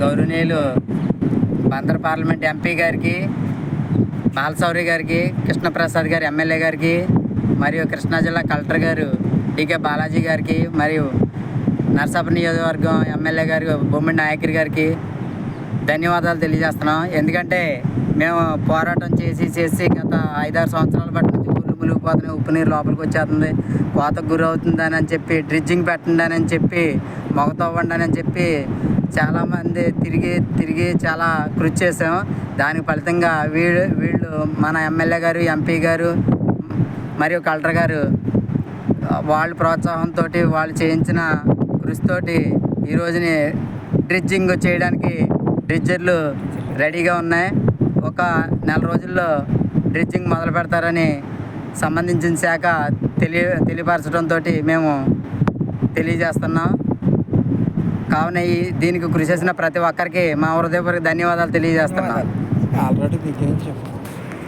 గౌరవనీయులు Bandar parliament MP గారికి బాలసౌరి గారికి కృష్ణప్రసాద్ గారి ఎమ్మెల్యే గారికి మరియు కృష్ణా జిల్లా కలెక్టర్ గారు డికే బాలాజీ గారికి మరియు నర్సాపురం నియోజకవర్గం ఎమ్మెల్యే గారు బొమ్మిడి నాయకర్ గారికి ధన్యవాదాలు తెలియజేస్తున్నాం. ఎందుకంటే మేము పోరాటం చేసి చేసి గత ఐదారు సంవత్సరాల బట్టి నుంచి ఊళ్ళు మునిగిపోతున్నాయి. ఉప్పు నీరు లోపలికి వచ్చేస్తుంది. కోతకు గురవుతుందని అని చెప్పి డ్రిడ్జింగ్ పెట్టండి అని చెప్పి మొగతవ్వండి అని చెప్పి చాలామంది తిరిగి తిరిగి చాలా కృషి చేసాం దానికి ఫలితంగా వీళ్ళు వీళ్ళు మన ఎమ్మెల్యే గారు ఎంపీ గారు మరియు కలెక్టర్ గారు వాళ్ళ ప్రోత్సాహంతో వాళ్ళు చేయించిన కృషితోటి ఈ రోజుని డ్రిడ్జింగ్ చేయడానికి డ్రిడ్జర్లు రెడీగా ఉన్నాయి. ఒక నెల రోజుల్లో డ్రిడ్జింగ్ మొదలు పెడతారని సంబంధించిన శాఖ తెలియ తెలియపరచడంతో మేము తెలియజేస్తున్నాం. కావున ఈ దీనికి కృషి చేసిన ప్రతి ఒక్కరికి మా హృదయపూర్వక ధన్యవాదాలు తెలియజేస్తున్నారు ఆల్రెడీ